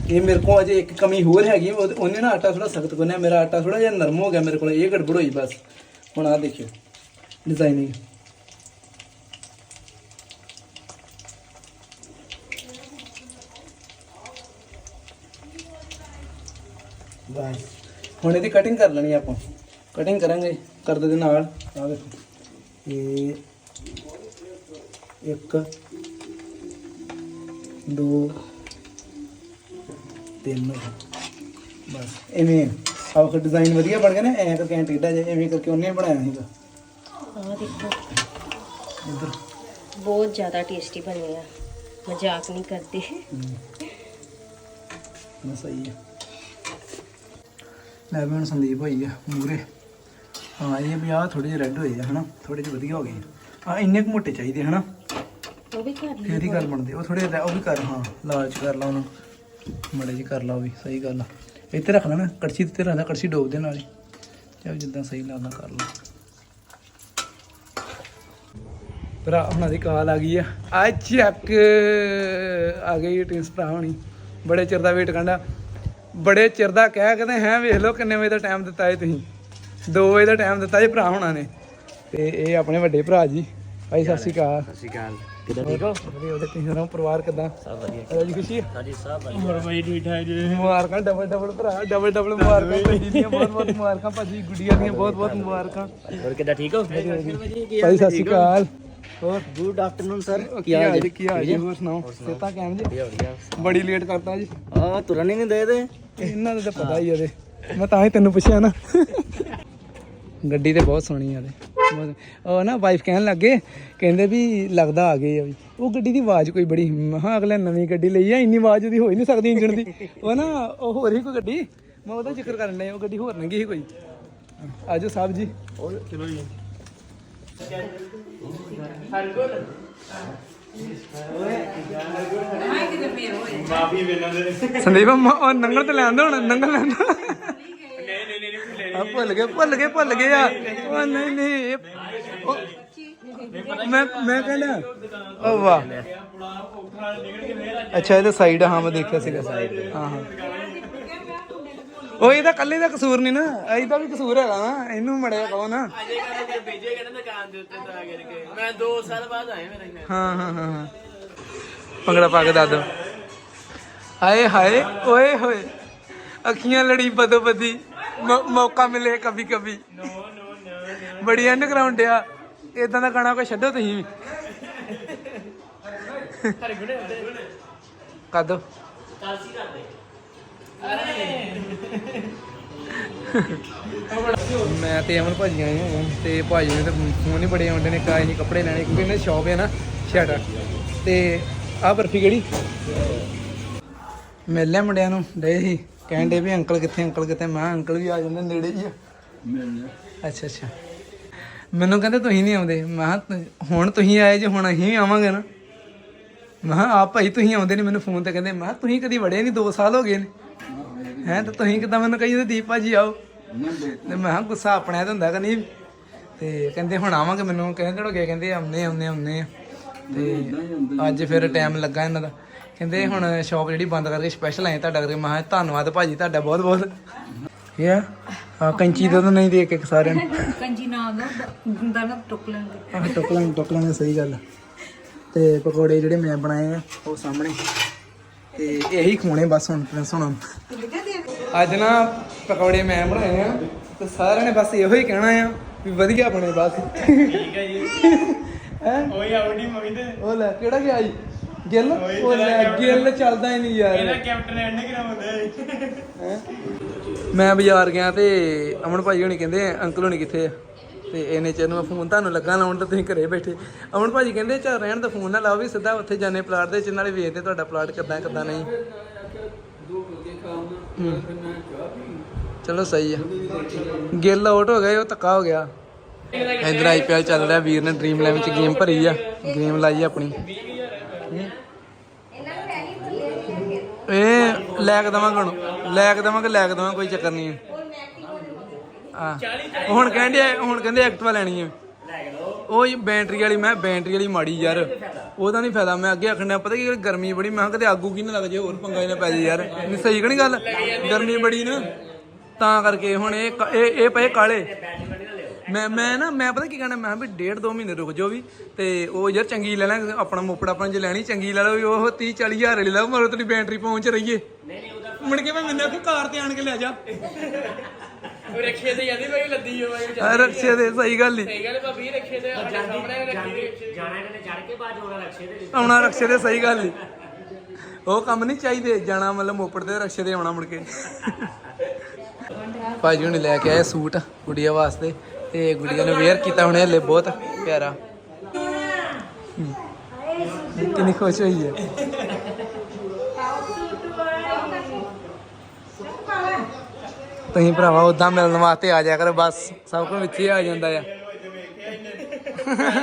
ਇਹ ਮੇਰੇ ਕੋਲ ਅਜੇ ਇੱਕ ਕਮੀ ਹੋਰ ਹੈਗੀ ਉਹਨੇ ਨਾ ਆਟਾ ਥੋੜਾ ਸਖਤ ਗੁੰਨਿਆ, ਮੇਰਾ ਆਟਾ ਥੋੜਾ ਜਿਹਾ ਨਰਮ ਹੋ ਗਿਆ ਮੇਰੇ ਕੋਲ, ਇਹ ਗੜਬੜ ਹੋਈ ਬਸ। ਹੁਣ ਆਹ ਦੇਖਿਓ ਡਿਜ਼ਾਈਨਿੰਗ ਬਸ, ਹੁਣ ਇਹਦੀ ਕਟਿੰਗ ਕਰ ਲੈਣੀ ਆਪਾਂ। ਕਟਿੰਗ ਕਰਾਂਗੇ ਕਰਦੇ ਦੇ ਨਾਲ ਆ ਦੇਖੋ। ਇਹ ਇੱਕ ਦੋ ਤਿੰਨ ਬਸ। ਐਵੇਂ ਆਹ ਡਿਜ਼ਾਈਨ ਵਧੀਆ ਬਣ ਗਿਆ ਨਾ ਐਂ ਕਰਕੇ ਐਂ ਟੇਢਾ ਜਿਹਾ ਐਵੇਂ ਕਰਕੇ ਉਹਨੇ ਬਣਾਇਆ ਸੀਗਾ। ਆਹ ਦੇਖੋ। ਇੱਧਰ। ਬਹੁਤ ਜ਼ਿਆਦਾ ਟੇਸਟੀ ਬਣੇ ਆ। ਮਜ਼ਾਕ ਨਹੀਂ ਕਰਦੇ। ਨਾ ਸਹੀ ਹੈ ਲੈ ਹੁਣ ਸੰਦੀਪ ਹੋਈ ਆ ਮੂਰੇ ਹਾਂ ਇਹ ਵੀ ਆ ਥੋੜੇ ਜਿਹੇ ਰੈੱਡ ਹੋਏ ਆ ਹਨਾ? ਥੋੜੇ ਜਿਹੇ ਵਧੀਆ ਹੋ ਗਏ ਆ। ਇੰਨੇ ਕੁ ਮੋਟੇ ਚਾਹੀਦੇ ਹਨਾ? ਉਹ ਵੀ ਕਰ ਲਈ ਫੇਰ ਹੀ ਗੱਲ ਬਣਦੀ ਉਹ ਥੋੜੇ ਉਹ ਵੀ ਕਰ ਹਾਂ ਲਾਲਚ ਕਰ ਲਾ ਉਹਨੂੰ। ਮੜੇ ਜੀ ਕਰ ਲਾ ਉਹ ਵੀ ਸਹੀ ਗੱਲ ਆ। ਇੱਥੇ ਰੱਖ ਲੈਣਾ ਕੜਛੀ ਤੇ ਰਹਿੰਦਾ ਕੜਛੀ ਡੋਬ ਦੇ ਨਾਲ ਹੀ। ਚੱਲ ਜਿੱਦਾਂ ਸਹੀ ਲੱਗਦਾ ਕਰ ਲਾ। ਭਰਾ ਹੁਣਾਂ ਦੀ ਕਾਲ ਆ ਗਈ ਆ। ਆ ਚੱਕ ਆ ਗਈ ਟਿੰਸ ਭਰਾ ਹੋਣੀ। ਬੜੇ ਚਿਰ ਦਾ ਵੇਟ ਕਰਦਾ ਬੜੇ ਚਿਰ ਦਾ ਕਹਿ ਕਹਿੰਦੇ ਹੈ ਵੇਖ ਲਓ ਕਿੰਨੇ ਵਜੇ ਦਾ ਟਾਈਮ ਦਿੱਤਾ ਹੈ ਤੁਸੀਂ। 2 ਵਜੇ ਦਾ ਟਾਈਮ ਦਿੱਤਾ ਜੀ ਭਰਾ ਹੋਣਾ ਨੇ। ਤੇ ਇਹ ਆਪਣੇ ਵੱਡੇ ਭਰਾ ਜੀ। ਭਾਈ ਸਤਿ ਸ਼੍ਰੀ ਅਕਾਲ। ਸਤਿ ਸ਼੍ਰੀ ਅਕਾਲ। ਕਿਦਾਂ ਠੀਕ ਹੋ? ਵਧੀਆ ਉਹਦੇ ਤੁਸੀਂ ਸੁਣਾਓ ਪਰਿਵਾਰ ਕਿਦਾਂ? ਸਭ ਵਧੀਆ ਰਾਜੀ ਖੁਸ਼ੀ? ਹੈ ਹਾਂਜੀ ਸਭ ਵਧੀਆ। ਹੋਰ ਬਈ ਠੀਕ ਠਾਕ ਜੀ ਮੁਬਾਰਕਾਂ ਡਬਲ ਡਬਲ ਭਰਾ ਡਬਲ ਡਬਲ ਮੁਬਾਰਕਾਂ ਭਾਜੀ ਦੀਆਂ ਬਹੁਤ ਬਹੁਤ ਮੁਬਾਰਕਾਂ ਭਾਜੀ ਗੁੱਡੀਆਂ ਦੀਆਂ ਬਹੁਤ ਬਹੁਤ ਮੁਬਾਰਕਾਂ। ਹੋਰ ਕਿਦਾਂ ਠੀਕ ਹੋ? ਭਾਈ ਸਤਿ ਸ਼੍ਰੀ ਅਕਾਲ। ਹੋਰ? Good afternoon sir. ਕੀ ਹਾਲ ਜੀ? ਕੀ ਹਾਲ ਜੀ? ਹੋਰ ਸੁਣਾਓ? ਸਿਹਤਾਂ ਕਿਵੇਂ ਜੀ? ਬੜੀ ਲੇਟ ਕਰਤਾ ਜੀ। ਆ ਤੁਰਨ ਹੀ ਨਹੀਂ ਦੇ ਦੇ ਇਹਨਾਂ ਦਾ ਤਾਂ ਪਤਾ ਹੀ ਆ ਉਹਦੇ ਮੈਂ ਤਾਂ ਹੀ ਤੈਨੂੰ ਪੁੱਛਿਆ ਨਾ। ਗੱਡੀ ਤੇ ਬਹੁਤ ਸੋਹਣੀ ਆ ਬਹੁਤ- ਉਹ ਨਾ ਵਾਈਫ ਕਹਿਣ ਲੱਗੇ ਕਹਿੰਦੇ ਵੀ ਲੱਗਦਾ ਆ ਗਏ ਆ ਵੀ। ਉਹ ਗੱਡੀ ਦੀ ਆਵਾਜ਼ ਕੋਈ ਬੜੀ ਮਹਾ ਅਗਲੇ ਨਵੀਂ ਗੱਡੀ ਲਈ ਆ ਇੰਨੀ ਆਵਾਜ਼ ਉਹਦੀ ਹੋ ਹੀ ਨਹੀਂ ਸਕਦੀ ਇੰਜਣ ਦੀ। ਉਹ ਨਾ ਉਹ ਹੋਰ ਹੀ ਕੋਈ ਗੱਡੀ ਮੈਂ ਉਹਦਾ ਜ਼ਿਕਰ ਕਰਨ ਡਿਆ ਉਹ ਗੱਡੀ ਹੋਰ ਨਹੀਂ ਗਈ ਕੋਈ। ਆਜੋ ਸਾਹਿਬ ਜੀ। ਚਲੋ ਜੀ। ਹਾਂ ਕਿਤੇ ਮੇਰ ਹੋਏ। ਮਾਫੀ ਵੇਨਾਂ ਦੇ ਸੰਦੀਪ ਮ- ਉਹ ਨੰਗਲ ਤੇ ਲੈਂਦਾ ਹੁਣ ਨੰਗਲ ਲੈਂਦਾ ਆ, ਭੁੱਲ ਗਏ ਭੁੱਲ ਗਏ ਭੁੱਲ ਗਏ ਆ। ਉਹ ਨਹੀਂ ਨਹੀਂ, ਇਹ- ਉਹ- ਮੈਂ ਮੈਂ ਕਹਿੰਦਾ ਉਹ ਵਾਹ। ਅੱਛਾ, ਇਹਦਾ ਸਾਈਡ ਹਾਂ, ਮੈਂ ਦੇਖਿਆ ਸੀਗਾ ਹਾਂ ਹਾਂ। ਉਹ ਇਹਦਾ ਕੱਲੇ ਦਾ ਕਸੂਰ ਨਹੀਂ ਨਾ, ਇਹਦਾ ਵੀ ਕਸੂਰ ਹੈਗਾ ਨਾ ਇਹਨੂੰ ਮੜਿਆ ਕਹੋ ਨਾ। ਅਜੇ ਕਹਿੰਦੇ ਭੇਜੇ ਕਹਿੰਦੇ ਦੁਕਾਨ ਦੇ ਉੱਤੇ ਤਾਂ ਕਰਕੇ ਮੈਂ 2 ਸਾਲ ਬਾਅਦ ਆਇਆ ਮੇਰੇ ਨਾਲ ਹਾਂ ਹਾਂ ਹਾਂ ਹਾਂ। ਭੰਗੜਾ ਪਾ ਕੇ ਦੱਸ ਦੋ ਹਾਏ ਹਾਏ, ਓਏ, ਹੋਏ। ਅੱਖੀਆਂ ਲੜੀ ਬਦੋ ਬਦੀ ਮੌ- ਮੌਕਾ ਮਿਲੇ ਕभी ਕभी ਬੜੀ ਅੰਡਰਗਰਾਉਂਡ ਆ। ਇਦਾਂ ਦਾ ਗਾਣਾ ਕੋਈ ਛੱਡੋ ਤੁਸੀਂ ਵੀ। ਕਰ ਦੋ। ਮੈਂ ਤੇ ਅਮਨ ਭਾਜੀ ਆਏ ਹੋਏ ਹਾਂ ਤੇ ਭਾਜੀ ਨੇ ਤਾਂ ਫੋਨ ਹੀ ਬੜੇ ਆਉਂਦੇ ਨੇ ਕਾਇ ਨਹੀਂ ਕੱਪੜੇ ਲੈਣੇ ਕਿਉਂਕਿ ਇਹਨਾਂ ਦੀ ਸ਼ਾਪ ਹੈ ਨਾ ਸ਼ਟਰ ਤੇ ਆਹ ਬਰਫੀ ਕਿਹੜੀ? ਮਿਲ ਲਿਆ ਮੁੰਡਿਆਂ ਨੂੰ, ਡਏ ਸੀ। ਕਹਿਣ ਡੇ ਵੀ ਅੰਕਲ ਕਿੱਥੇ ਅੰਕਲ ਕਿੱਥੇ? ਮੈਂ ਅੰਕਲ ਵੀ ਆ ਜਾਂਦੇ ਨੇੜੇ ਹੀ ਆ। ਅੱਛਾ ਅੱਛਾ। ਮੈਨੂੰ ਕਹਿੰਦੇ ਤੁਸੀਂ ਨਹੀਂ ਆਉਂਦੇ। ਮੈਂ ਕਿਹਾ ਹੁਣ ਤੁਸੀਂ ਆਏ ਜੇ ਹੁਣ ਅਸੀਂ ਵੀ ਆਵਾਂਗੇ ਨਾ। ਮੈਂ ਕਿਹਾ ਆ ਭਾਈ ਤੁਸੀਂ ਆਉਂਦੇ ਨਹੀਂ। ਮੈਨੂੰ ਫੋਨ ਤੇ ਕਹਿੰਦੇ ਮੈਂ ਕਿਹਾ ਤੁਸੀਂ ਕਦੀ ਵੜੇ ਨਹੀਂ? 2 ਸਾਲ ਹੋ ਗਏ ਨੇ। ਹੈ ਤਾਂ ਤੁਸੀਂ ਕਿਦਾਂ ਮੈਨੂੰ ਕਹੀ ਜਾਂਦੇ ਦੀਪ ਭਾਜੀ ਆਓ। ਤੇ ਮੈਂ ਕਿਹਾ ਗੁੱਸਾ ਆਪਣੇ ਤੇ ਹੁੰਦਾ ਕਿ ਨਹੀਂ? ਤੇ ਕਹਿੰਦੇ ਹੁਣ ਆਵਾਂਗੇ ਮੈਨੂੰ। ਕਹਿੰਦੇ ਗਏ? ਕਹਿੰਦੇ ਆਉਨੇ ਆਉਨੇ ਆਉਨੇ ਤੇ ਅੱਜ ਫਿਰ ਟਾਈਮ ਲੱਗਾ ਇਹਨਾਂ ਦਾ। ਕਹਿੰਦੇ ਹੁਣ ਸ਼ਾਪ ਜਿਹੜੀ ਬੰਦ ਕਰਕੇ ਸਪੈਸ਼ਲ ਆਏ ਤੁਹਾਡਾ ਕਰਕੇ। ਮੈਂ ਕਿਹਾ ਧੰਨਵਾਦ ਭਾਜੀ ਤੁਹਾਡਾ ਬਹੁਤ ਬਹੁਤ। ਇਹ ਆ ਕੈਂਚੀ ਦਾ ਤਾਂ ਨਹੀਂ ਦੇ ਕੇ ਸਾਰਿਆਂ ਨੂੰ। ਕੰਜੀ ਨਾ ਦੋ ਦਾ ਨਾ ਟੁੱਕ ਲੈਣਗੇ ਆਹ ਟੋਕਲਾਂ ਟੋਕਲਾਂ ਦੀ ਸਹੀ ਗੱਲ ਆ। ਤੇ ਪਕੌੜੇ ਜਿਹੜੇ ਮੈਂ ਬਣਾਏ ਆ ਉਹ ਸਾਹਮਣੇ। ਤੇ ਇਹੀ ਖਵਾਉਣੇ ਬਸ ਹੁਣ ਪ੍ਰਿੰਸ ਹੁਣ। ਅੱਜ ਨਾ ਪਕੌੜੇ ਮੈਂ ਬਣਾਏ ਆ ਤੇ ਸਾਰਿਆਂ ਨੇ ਬਸ ਇਹੋ ਹੀ ਕਹਿਣਾ ਆ ਵੀ ਵਧੀਆ ਬਣੇ ਬਸ। ਠੀਕ ਹੈ ਜੀ। ਹੈ? ਓਏ ਆਉਡੀ ਮੰਮੀ ਤੇ ਉਹ ਲੈ ਕਿਹੜਾ ਗਿਆ ਜੀ? ਗਿੱਲ? ਉਹ ਲੈ ਗਿੱਲ ਚੱਲਦਾ ਹੀ ਨਹੀਂ ਇਹਦਾ ਯਾਰ ਕੈਪਟਨ ਐਂਡਗ੍ਰਾਮ ਹੁੰਦਾ ਹੈ ਹੈਂ? ਮੈਂ ਬਾਜ਼ਾਰ ਗਿਆ ਤੇ ਅਮਨ ਭਾਜੀ ਹੋਣੀ ਕਹਿੰਦੇ ਅੰਕਲ ਹੋਣੀ ਕਿੱਥੇ ਆ? ਤੇ ਇਹਨੇ ਚਿਰ ਨੂੰ ਮੈਂ ਫੋਨ ਤੁਹਾਨੂੰ ਲੱਗਾ ਲਾਉਣ ਤੇ ਤੁਸੀਂ ਘਰੇ ਬੈਠੇ। ਅਮਨ ਭਾਜੀ ਕਹਿੰਦੇ ਚੱਲ ਰਹਿਣ ਦਾ ਫੋਨ ਨਾ ਲਾਓ ਵੀ ਸਿੱਧਾ ਉੱਥੇ ਜਾਣੇ ਪਲਾਟ ਦੇ ਚ ਨਾਲੇ ਵੇਖਦੇ ਤੁਹਾਡਾ ਪਲਾਟ ਕਿੱਦਾਂ ਕਿੱਦਾਂ ਨਹੀਂ। ਚਲੋ ਸਹੀ ਆ। ਗਿੱਲ ਆਊਟ ਹੋ ਗਏ ਉਹ ਧੱਕਾ ਹੋ ਗਿਆ। ਇਧਰ ਆਈਪੀਐਲ ਚੱਲ ਰਿਹਾ ਵੀਰ ਨੇ ਡ੍ਰੀਮ ਲੈਵਨ ਚ ਗੇਮ ਭਰੀ ਆ। ਗੇਮ ਲਾਈ ਆਪਣੀ। ਇਹ ਲੈ ਕੇ ਦਵਾਂਗਾ ਹੁਣ, ਲੈ ਕੇ ਦਵਾਂਗੇ, ਲੈ ਕੇ ਦਵਾਂਗੇ, ਕੋਈ ਚੱਕਰ ਨਹੀਂ ਹੈ। ਆ ਹੁਣ ਕਹਿੰਦੇ ਹੁਣ ਕਹਿੰਦੇ ਐਕਟਿਵਾ ਲੈਣੀ ਹੈ। ਉਹ ਜੀ ਬੈਟਰੀ ਵਾਲੀ, ਮੈਂ ਬੈਟਰੀ ਵਾਲੀ ਮਾੜੀ ਯਾਰ। ਉਹਦਾ ਨਹੀਂ ਫਾਇਦਾ, ਮੈਂ ਅੱਗੇ ਆਖਣਾ ਪਤਾ ਕਿ ਗਰਮੀ ਬੜੀ, ਮੈਂ ਕਿਹਾ ਆਗੂ ਕੀ ਨਾ ਲੱਗ ਜੇ, ਹੋਰ ਪੰਗਾ ਹੀ ਨਾ ਪੈ ਜੇ ਯਾਰ। ਨਹੀਂ, ਸਹੀ ਕਿ ਨਹੀਂ ਗੱਲ? ਗਰਮੀ ਬੜੀ ਨਾ। ਤਾਂ ਕਰਕੇ ਹੁਣ ਇਹ ਇਹ ਇਹ ਪਏ ਕਾਲੇ। ਮੈਂ ਮੈਂ ਨਾ ਮੈਂ ਪਤਾ ਕੀ ਕਹਿਣਾ ਮੈਂ ਕਿਹਾ ਵੀ ਡੇਢ ਦੋ ਮਹੀਨੇ ਰੁਕ ਜਾਓ ਵੀ ਤੇ ਉਹ ਯਾਰ ਚੰਗੀ ਲੈ ਲਾਂਗੇ ਆਪਣਾ ਮੋਪੜ ਆਪਾਂ ਜੇ ਲੈਣੀ ਚੰਗੀ ਲੈ ਲਓ ਵੀ ਉਹ 30 40 ਹਜ਼ਾਰ ਵਾਲੀ ਲਾਓ ਮਰੋ ਤੇਰੀ ਬੈਟਰੀ ਪਹੁੰਚ ਰਹੀਏ ਮੁੜ ਕੇ ਮੈਂ ਮੈਨੂੰ ਕਾਰ ਤੇ ਆਣ ਕੇ ਲੈ ਜਾ। ਉਹ ਰੱਖੇ ਤੇ ਜਾਂਦੀ ਭਾਈ ਲੱਦੀ ਹੋ ਦੇ ਸਹੀ ਗੱਲ ਹੀ ਸਹੀ ਗੱਲ ਭਾਬੀ ਰੱਖੇ ਤੇ ਸਾਡੇ ਸਾਹਮਣੇ ਰੱਖੀ ਜਾਣਾ ਇਹਨੇ ਚੜ ਕੇ ਬਾਅਦ ਹੋਣਾ ਰੱਖੇ ਤੇ ਆਉਣਾ ਰਕਸ਼ੇ ਦੇ ਸਹੀ ਗੱਲ ਹੀ ਉਹ ਕੰਮ ਨਹੀਂ ਚਾਹੀਦੇ ਜਾਣਾ ਮਤਲਬ ਮੋਪੜ ਤੇ ਰਕਸ਼ੇ ਤੇ ਆਉਣਾ ਮੁੜ ਕੇ। ਭਾਜੀ ਹੁਣੇ ਲੈ ਕੇ ਆਏ ਸੂਟ ਗੁੜੀਆ ਵਾਸਤੇ। ਤੇ ਗੁੜੀਆ ਨੇ ਵੇਅਰ ਕੀਤਾ ਹੁਣੇ ਹਲੇ ਬਹੁਤ ਪਿਆਰਾ। ਕਿੰਨੀ ਖੁਸ਼ ਹੋਈ ਹੈ। ਤੁਸੀਂ ਭਰਾਵਾ ਉਦਾਂ ਮਿਲਣ ਵਾਸਤੇ ਆ ਜਾਇਆ ਕਰੋ ਬਸ ਸਭ ਕੁਝ ਵਿੱਚ ਹੀ ਆ ਜਾਂਦਾ ਆ।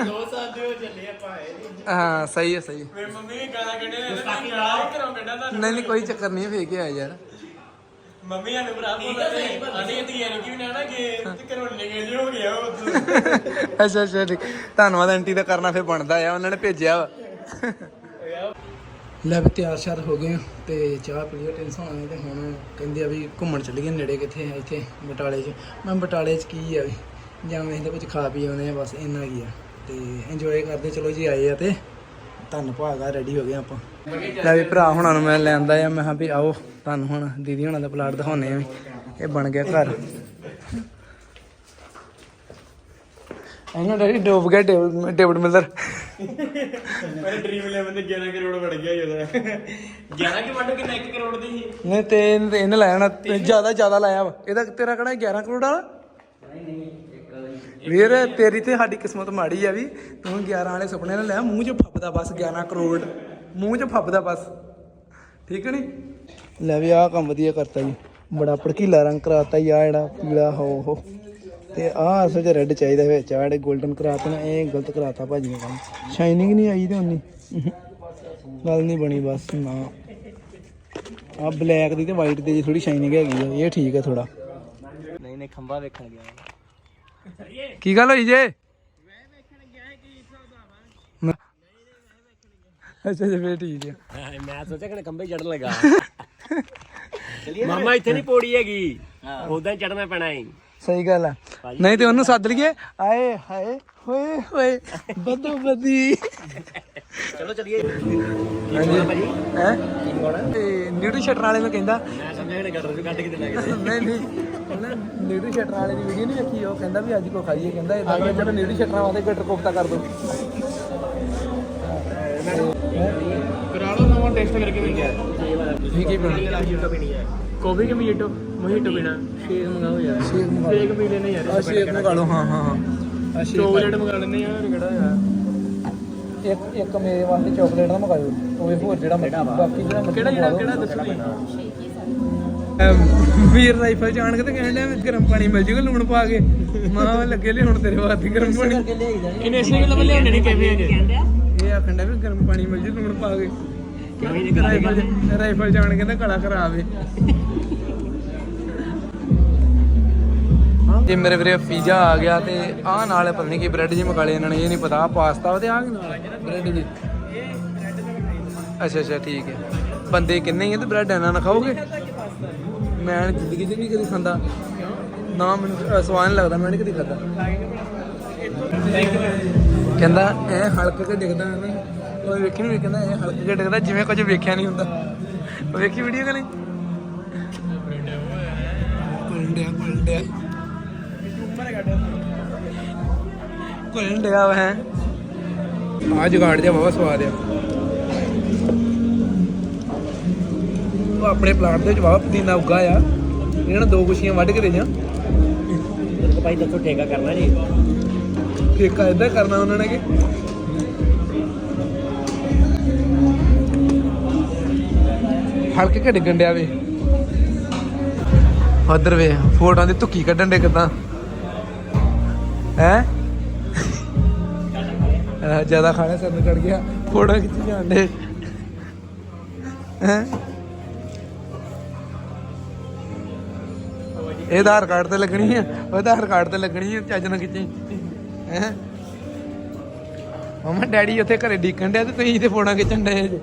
ਦੋ ਸਾਲ ਦੇ ਹੋ ਚੱਲੇ ਆਪਾਂ ਇਹ ਹਾਂ ਸਹੀ ਹੈ ਸਹੀ ਹੈ। ਮੇਰੀ ਮੰਮੀ ਕੱਢੇ ਨੇ ਨਹੀਂ ਕੋਈ ਚੱਕਰ ਨਹੀਂ ਫੇਕ ਆ ਯਾਰ? ਮੰਮੀ ਸਾਨੂੰ ਭਰਾ ਬੋਲਦੇ ਅਸੀਂ ਤੇ ਯਾਰ ਕਿ ਨਾ ਨਾ ਕਿ ਤੇ ਘਰੋਂ ਨਿਕਲ ਜਿ ਹੋ ਗਿਆ ਉਹ। ਅੱਛਾ ਅੱਛਾ ਠੀਕ। ਧੰਨਵਾਦ ਆਂਟੀ ਦਾ ਕਰਨਾ ਫਿਰ ਬਣਦਾ ਆ ਉਹਨਾਂ ਨੇ ਭੇਜਿਆ ਵਾ। ਲੈ ਵੀ ਤਿਆਰ ਸ਼ਾਰ ਹੋ ਗਏ ਤੇ ਚਾਹ ਪੀ ਲਈ ਟੈਨਸ਼ਨ ਆਏ ਤੇ ਹੁਣ ਕਹਿੰਦੇ ਆ ਵੀ ਘੁੰਮਣ ਚੱਲੀਏ ਨੇੜੇ ਕਿੱਥੇ ਆ ਇੱਥੇ ਬਟਾਲੇ 'ਚ। ਮੈਂ ਬਟਾਲੇ 'ਚ ਕੀ ਆ ਵੀ? ਜਾਂ ਅਸੀਂ ਤਾਂ ਕੁਝ ਖਾ ਪੀ ਆਉਂਦੇ ਆ ਬਸ ਇੰਨਾ ਕੀ ਆ। ਤੇ ਇੰਜੋਏ ਕਰਦੇ ਚਲੋ ਜੀ ਆਏ ਆ ਤੇ। ਧੰਨ ਭਾਗਾ ਰੈਡੀ ਹੋ ਗਏ ਆਪਾਂ। ਲੈ ਵੀ ਭਰਾ ਹੁਣਾਂ ਨੂੰ ਮੈਂ ਲੈਂਦਾ ਆ ਮੈਂ ਕਿਹਾ ਵੀ ਆਓ ਤੁਹਾਨੂੰ ਹੁਣ ਦੀਦੀ ਹੁਣਾਂ ਦਾ ਪਲਾਟ ਦਿਖਾਉਣੇ ਆ ਇਹ ਬਣ ਗਿਆ ਘਰ। ਇਹਨਾਂ ਡੈਡੀ ਡੋਬ ਗਿਆ ਡੇਵਿਡ ਮਿਲਰ। ਮੇਰੇ ਡ੍ਰੀਮ 11 ਤੇ 11 ਕਰੋੜ ਵੜ ਗਿਆ ਹੀ ਉਹਦਾ। 11 ਕਿ ਵੱਢੋ ਕਿੰਨਾ 1 ਕਰੋੜ ਦੀ ਸੀ? ਨਹੀਂ ਤੇ ਇਹਨੇ ਲਾਇਆ ਨਾ ਜ਼ਿਆਦਾ ਜ਼ਿਆਦਾ ਲਾਇਆ ਵਾ। ਇਹਦਾ ਤੇਰਾ ਕਿਹੜਾ 11 ਕਰੋੜ ਵਾਲਾ? ਵੀਰ ਤੇਰੀ ਤੇ ਸਾਡੀ ਕਿਸਮਤ ਮਾੜੀ ਆ ਵੀ ਤੂੰ 11 ਵਾਲੇ ਸੁਪਨੇ ਨਾਲ ਲਿਆ ਮੂੰਹ 'ਚ ਫੱਬਦਾ ਬਸ 11 ਕਰੋੜ। ਮੂੰਹ 'ਚ ਫੱਬਦਾ ਬਸ। ਠੀਕ ਨਹੀਂ ਲੈ ਵੀ ਆਹ ਕੰਮ ਵਧੀਆ ਕਰਤਾ ਜੀ। ਬੜਾ ਭੜਕੀਲਾ ਰੰਗ ਕਰਾਤਾ ਜੀ ਆ ਜਿਹੜਾ ਪੀਲਾ, ਹੋ ਹੋ। ਤੇ ਆਹ ਅਸਲ 'ਚ ਰੈੱਡ ਚਾਹੀਦਾ ਵਿੱਚ ਆ ਜਿਹੜੇ 골ਡਨ ਕਰਾਤੇ ਨਾ, ਇਹ ਗਲਤ ਕਰਾਤਾ ਭਾਜੀ ਨੇ ਕੰਮ। ਸ਼ਾਈਨਿੰਗ ਨਹੀਂ ਆਈ ਤੇ ਉਨੀ ਗੱਲ ਨਹੀਂ ਬਣੀ ਬਸ, ਨਾ। ਆ ਬਲੈਕ ਦੀ ਤੇ ਵਾਈਟ ਦੀ ਥੋੜੀ ਸ਼ਾਈਨਿੰਗ ਹੈਗੀ ਆ, ਇਹ ਠੀਕ ਹੈ ਥੋੜਾ ਨਹੀਂ ਨਹੀਂ, ਖੰਭਾ ਵੇਖਣ ਗਿਆ। ਕੀ ਗੱਲ ਹੋਈ ਜੇ? ਮੈਂ- ਅੱਛਾ ਜੀ ਫੇਰ ਠੀਕ ਹੈ ਮੈਂ ਸੋਚਿਆ ਕਿ ਖੰਭੇ ਚੜਨ ਲੱਗਾ। ਮਾਮਾ ਇੱਥੇ ਨਹੀਂ ਪੌੜੀ ਹੈਗੀ। ਉਦਾਂ ਚੜਨਾ ਪੈਣਾ ਹੈ ਸਹੀ ਗੱਲ ਆ। ਨਹੀਂ ਤੇ ਉਹਨੂੰ ਸੱਦ ਲਈਏ। ਆਏ ਹਾਏ ਹੋਏ ਹੋਏ ਬਦੋ ਬਦੀ ਚਲੋ ਚਲੀਏ। ਹਾਂਜੀ। ਹੈ? ਤੇ ਨਿਊਟਰੀ ਸ਼ਟਰ ਵਾਲੇ ਨੂੰ ਕਹਿੰਦਾ। ਮੈਂ ਸਮਝਿਆ ਕਿ ਗੱਡਰ ਵੀ ਕੱਢ ਕੇ ਦੇਣਾ ਕਿਤੇ। ਨਹੀਂ ਨਹੀਂ। ਉਹਨਾਂ ਨਿਊਟਰੀ ਸ਼ਟਰ ਵਾਲੇ ਦੀ ਵੀਡੀਓ ਨਹੀਂ ਵੇਖੀ ਉਹ ਕਹਿੰਦਾ ਵੀ ਅੱਜ ਕੋ ਖਾਈਏ। ਕਹਿੰਦਾ ਇਦਾਂ ਕਰੋ ਜਿਹੜਾ ਨਿਊਟਰੀ ਸ਼ਟਰਾਂ ਵਾਲੇ ਗਟਰ ਕੋਫਤਾ ਕਰ ਦੋ। ਕਰਾ ਲਓ ਨਵਾਂ ਟੈਸਟ ਕਰਕੇ ਵੀ ਗਿਆ। ਠੀਕ ਹੀ ਬਣਾ ਕਾਫੀ ਕਿ ਮੀਟੋ ਮੋਹਿਟੋ ਪੀਣਾ। ਸ਼ੇਕ ਮੰਗਾਓ ਯਾਰ। ਸ਼ੇਕ ਮੰਗਾ ਸ਼ੇਕ ਪੀ ਲੈਣੇ ਯਾਰ। ਆ ਸ਼ੇਕ ਮੰਗਾ ਲਓ ਹਾਂ ਹਾਂ ਹਾਂ। ਆ ਸ਼ੇਕ ਚੋਕਲੇਟ ਮੰਗਾ ਲੈਣੇ ਯਾਰ ਕਿਹੜਾ ਯਾਰ? ਇੱਕ ਇੱਕ ਮੇਰੇ ਵਾਸਤੇ ਚਾਕਲੇਟ ਦਾ ਮੰਗਾਇਓ ਉਹ ਹੋਰ ਜਿਹੜਾ ਬਾਕੀ ਜਿਹੜਾ ਕਿਹੜਾ ਜਿਹੜਾ ਕਿਹੜਾ ਦੱਸੋ? ਵੀਰ ਰਾਈਫਲ ਜਾਣ ਕੇ ਤੇ ਕਹਿਣ ਡਿਆ ਵੀ ਗਰਮ ਪਾਣੀ ਮਿਲ ਜੂਗਾ ਲੂਣ ਪਾ ਕੇ। ਮਾਂ ਲੱਗੇ ਲਈ ਹੁਣ ਤੇਰੇ ਵਾਸਤੇ ਗਰਮ ਪਾਣੀ। ਇਹਨੇ ਇਸੇ ਗੱਲ ਲਿਆਉਣੇ ਨਹੀਂ ਕੈਫੇ ਚ ਇਹ ਆਖਣ ਡਿਆ? ਵੀ ਗਰਮ ਪਾਣੀ ਮਿਲ ਜੂ ਲੂਣ ਪਾ ਕੇ। ਰਾਈਫਲ ਰਾਈਫਲ ਜਾਣ ਕੇ ਤੇ ਕਲਾ ਖਰਾਵੇ ਜੇ ਮੇਰੇ ਵੀਰੇ ਪੀਜ਼ਾ ਆ ਗਿਆ ਤੇ ਆਹ ਨਾਲ ਪਤਾ ਨਹੀਂ ਕੀ ਬ੍ਰੈਡ ਜੀ ਮਕਾਲੇ ਇਹਨਾਂ ਨੇ, ਇਹ ਨਹੀਂ ਪਤਾ ਪਾਸਤਾ ਤੇ ਆਹ ਨਾਲ ਬ੍ਰੈਡ ਜੀ। ਅੱਛਾ ਅੱਛਾ, ਠੀਕ ਹੈ। ਬੰਦੇ ਕਿੰਨੇ ਹੀ ਆ ਤੇ ਬ੍ਰੈਡ ਇਹਨਾਂ ਨਾਲ ਖਾਓਗੇ? ਮੈਂ ਜ਼ਿੰਦਗੀ 'ਚ ਨਹੀਂ ਕਦੀ ਖਾਂਦਾ। ਨਾ ਮੈਨੂੰ ਸਵਾਦ ਨਹੀਂ ਲੱਗਦਾ, ਮੈਂ ਨਹੀਂ ਕਦੀ ਖਾਦਾ ਕਹਿੰਦਾ, ਇਹ ਹਲਕ ਕੇ ਡਿੱਗਦਾ ਨਾ। ਉਹ ਵੇਖੀ ਨਹੀਂ ਕਹਿੰਦਾ, ਇਹ ਹਲਕ ਕੇ ਡਿੱਗਦਾ, ਜਿਵੇਂ ਕੁਝ ਵੇਖਿਆ ਨਹੀਂ ਹੁੰਦਾ। ਵੇਖੀ ਵੀਡੀਓ ਕਿ ਨਹੀਂ? ਕੁਲੰਡਿਆ ਕੁਲੰਡਿਆ ਕੁਲੰਡਿਆ ਵਾ। ਹੈ ਆ ਜੁਗਾੜ ਜਿਹਾ ਬਹੁਤ ਸਵਾਦ ਆ। ਉਹ ਆਪਣੇ ਪਲਾਟ ਦੇ ਵਿੱਚ ਪੁਦੀਨਾ ਉੱਗਾ ਆ। ਇਹਨਾਂ ਨੇ ਦੋ ਗੁੱਛੀਆਂ ਵੱਢ ਕੇ ਦੇ ਜਾ ਦੇਖੋ ਭਾਈ ਦੱਸੋ ਠੇਕਾ ਕਰਨਾ ਜੀ? ਠੇਕਾ ਇਦਾਂ ਕਰਨਾ ਉਹਨਾਂ ਨੇ ਕਿ ਹਲਕੇ ਕੇ ਡਿੱਗਣ ਡਿਆ ਵੇ। ਉਧਰ ਵੇ ਫੋਟੋਆਂ ਦੀ ਧੁੱਕੀ ਕੱਢਣ ਦੇ ਕਿਦਾਂ? ਹੈ? ਜ਼ਿਆਦਾ ਖਾਣਾ ਸਿਰ ਨੂੰ ਚੜ ਗਿਆ। ਫੋਟੋ ਖਿੱਚੀ ਜਾਂਦੇ ਹੈ? ਇਹ ਆਧਾਰ ਕਾਰਡ ਤੇ ਲੱਗਣੀ ਹੈ ਉਹ ਆਧਾਰ ਕਾਰਡ ਤੇ ਲੱਗਣੀ ਹੈ ਚੱਜ ਨਾਲ ਖਿੱਚੀ। ਹੈ? ਮਮਾ, ਡੈਡੀ ਉੱਥੇ ਘਰੇ ਡੀਕਣ ਡਿਆ ਤੇ ਤੁਸੀਂ ਇੱਥੇ ਫੋਟੋਆਂ ਖਿੱਚਣ ਡਏ ਜੇ।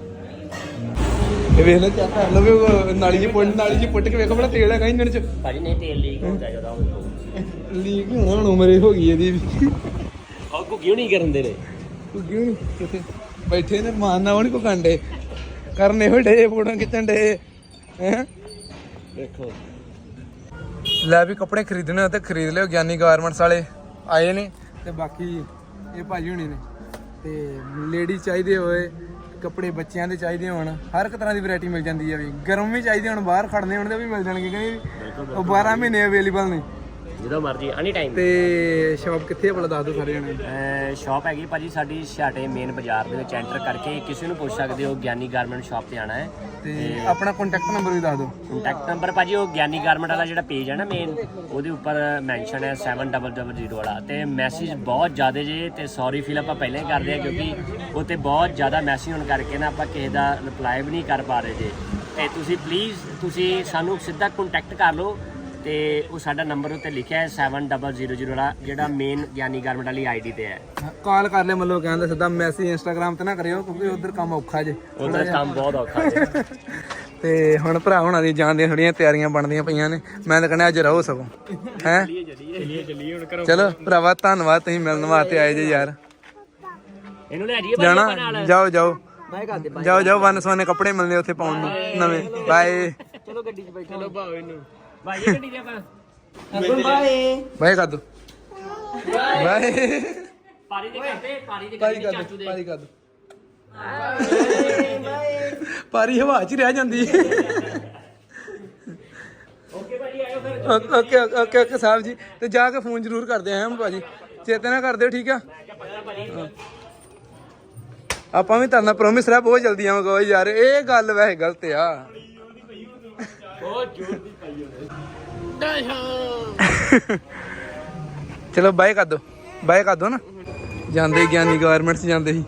ਇਹ ਵੇਖ ਲੈ ਚੈੱਕ ਕਰ ਲਓ ਵੀ ਨਾਲੀ 'ਚ ਪੁੱਟ ਨਾਲੀ 'ਚ ਪੁੱਟ ਕੇ ਵੇਖੋ, ਬੜਾ ਤੇਲ ਹੈਗਾ ਇੰਜਣ 'ਚ। ਭਾਜੀ, ਨਹੀਂ ਤੇਲ ਲੀਕ ਹੋ ਜਾਏਗਾ ਲੀਕ ਹੋਣਾ ਹੁਣ ਉਮਰੇ ਹੋ ਗਈ ਇਹਦੀ ਵੀ। ਕੋ ਕਿਉਂ ਨਹੀਂ ਕਰਨ ਦੇ ਨੇ ਤੂੰ ਕਿਉਂ ਨੀ ਕਿੱਥੇ ਬੈਠੇ ਨੇ ਮਾਨ ਨਾ ਉਹਨੀ ਕੋ ਕੰਡੇ। ਕਰਨੇ ਹੋਏ ਡੇ ਫੋਟੋਆਂ ਖਿੱਚਣ ਡੇ। ਹੈ? ਦੇਖੋ। ਲੈ ਵੀ ਕੱਪੜੇ ਖਰੀਦਣੇ ਤੇ ਖਰੀਦ ਲਿਓ ਗਿਆਨੀ ਗਾਰਮੈਂਟਸ ਵਾਲੇ ਆਏ ਨੇ ਤੇ ਬਾਕੀ ਇਹ ਭਾਜੀ ਹੁਣੀ ਨੇ। ਤੇ ਲੇਡੀ ਚਾਹੀਦੇ ਹੋਏ ਕੱਪੜੇ ਬੱਚਿਆਂ ਦੇ ਚਾਹੀਦੇ ਹੋਣ। ਹਰ ਇੱਕ ਤਰ੍ਹਾਂ ਦੀ ਵੈਰਾਈਟੀ ਮਿਲ ਜਾਂਦੀ ਹੈ ਵੀ। ਗਰਮ ਵੀ ਚਾਹੀਦੇ ਹੋਣ ਬਾਹਰ ਖੜਨੇ ਹੋਣ ਤੇ ਵੀ ਮਿਲ ਜਾਣਗੇ ਕਹਿੰਦੇ ਉਹ 12 ਮਹੀਨੇ ਅਵੇਲੇਬਲ ਨੇ। ਜਦੋਂ ਮਰਜ਼ੀ ਐਨੀ ਟਾਈਮ ਤੇ ਸ਼ਾਪ ਕਿੱਥੇ ਆ? ਭਲਾ ਦੱਸ ਦਿਓ ਸਾਰੇ ਜਣੇ। ਸ਼ਾਪ ਹੈਗੀ ਭਾਜੀ ਸਾਡੀ ਛਾਟੇ ਮੇਨ ਬਾਜ਼ਾਰ ਦੇ ਵਿੱਚ ਐਂਟਰ ਕਰਕੇ ਕਿਸੇ ਨੂੰ ਪੁੱਛ ਸਕਦੇ ਹੋ ਗਿਆਨੀ ਗਾਰਮੈਂਟ ਸ਼ਾਪ ਤੇ ਆਣਾ ਹੈ। ਤੇ ਆਪਣਾ ਕੰਟੈਕਟ ਨੰਬਰ ਵੀ ਦੱਸ ਦਿਓ। ਕੰਟੈਕਟ ਨੰਬਰ ਭਾਜੀ ਉਹ ਗਿਆਨੀ ਗਾਰਮੈਂਟ ਵਾਲਾ ਜਿਹੜਾ ਪੇਜ ਹੈ ਨਾ ਮੇਨ ਉਹਦੇ ਉੱਪਰ ਮੈਂਸ਼ਨ ਹੈ 7000 ਵਾਲਾ। ਤੇ ਮੈਸੇਜ ਬਹੁਤ ਜ਼ਿਆਦਾ ਜੇ ਤੇ ਸੌਰੀ ਫੀਲ ਆਪਾਂ ਪਹਿਲਾਂ ਹੀ ਕਰਦੇ ਆ ਕਿਉਂਕਿ ਉੱਤੇ ਬਹੁਤ ਜ਼ਿਆਦਾ ਮੈਸੇਜ ਹੋਣ ਕਰਕੇ ਨਾ ਆਪਾਂ ਕਿਸੇ ਦਾ ਰਿਪਲਾਈ ਵੀ ਨਹੀਂ ਕਰ ਪਾ ਰਹੇ ਜੇ। ਤੇ ਤੁਸੀਂ ਪਲੀਜ਼ ਤੁਸੀਂ ਸਾਨੂੰ ਸਿੱਧਾ ਕੰਟੈਕਟ ਕਰ ਲਓ ਤੇ ਉਹ ਸਾਡਾ ਨੰਬਰ ਉੱਤੇ ਲਿਖਿਆ ਹੈ 7000 ਵਾਲਾ ਜਿਹੜਾ ਮੇਨ ਗਿਆਨੀ ਗਾਰਮੈਂਟ ਵਾਲੀ ਆਈਡੀ ਤੇ ਹੈ। ਕਾਲ ਕਰ ਲੈ ਮਤਲਬ ਕਹਿੰਦਾ ਸਿੱਧਾ ਮੈਸੇਜ ਇੰਸਟਾਗ੍ਰam ਤੇ ਨਾ ਕਰਿਓ ਕਿਉਂਕਿ ਉਧਰ ਕੰਮ ਔਖਾ ਜੇ। ਉਹਦਾ ਕੰਮ ਬਹੁਤ ਔਖਾ ਹੈ ਤੇ ਹੁਣ ਭਰਾ ਹੁਣਾਂ ਦੀ ਜਾਣ ਦੀਆਂ ਥੋੜੀਆਂ ਤਿਆਰੀਆਂ ਬਣਦੀਆਂ ਪਈਆਂ ਨੇ। ਮੈਂ ਤਾਂ ਕਹਿੰਦਾ ਅੱਜ ਰਹੋ ਸਗੋਂ। ਹੈ? ਚਲੀਏ ਚਲੀਏ ਹੁਣ ਕਰੋ ਚਲੋ ਭਰਾਵਾ ਧੰਨਵਾਦ ਤੁਸੀਂ ਮਿਲਣ ਵਾਸਤੇ ਆਏ ਜੇ ਯਾਰ। ਇਹਨੂੰ ਲੈ ਜਾਈਏ ਜਾਣਾ? ਨਾਲ। ਜਾਓ ਜਾਓ। ਜਾਓ ਜਾਓ ਵਨ ਸਵਾਨੇ ਕੱਪੜੇ ਮਿਲਨੇ ਉੱਥੇ ਪਾਉਣ ਨੂੰ। ਨਵੇਂ। ਬਾਏ। ਚਲੋ ਭਾਓ ਇਹਨੂੰ। ਇਹ ਗੱਡੀ ਦੇ ਆਪਾਂ ਬਾਏ। ਕਰ ਦੋ ਬਾਏ। ਪਾਰੀ ਦੇ ਕਰਦੇ ਪਾਰੀ ਦੇ ਕਰਦੇ ਕਰ ਚਾਚੂ ਦੋ। ਪਾਰੀ ਕਰ ਦੋ ਪਾਰੀ ਹਵਾ 'ਚ ਰਹਿ ਜਾਂਦੀ। ਓਕੇ ਭਾਜੀ ਆਇਓ ਫਿਰ। Okay okay okay Sahib ji. ਤੇ ਜਾ ਕੇ ਫੋਨ ਜ਼ਰੂਰ ਕਰਦੇ ਆਂ ਭਾਜੀ। ਚੇਤੇ ਨਾ ਕਰ ਦਿਓ ਠੀਕ ਆ। ਆਪਾਂ ਵੀ ਤਰਨਾ ਪ੍ਰੋਮਿਸ ਰਹਿ ਬਹੁਤ ਜਲਦੀ ਆਵਾਂਗੇ। ਯਾਰ ਇਹ ਗੱਲ ਵੈਸੇ ਗਲਤ ਆ। ਬਹੁਤ ਜ਼ੋਰ ਚਲੋ ਬਾਏ ਕਰ ਦੋ ਬਾਏ ਕਰ ਦੋ ਨਾ ਜਾਂਦੇ ਗਿਆਨੀ ਗਵਰਨਮੈਂਟ 'ਚ ਜਾਂਦੇ ਸੀ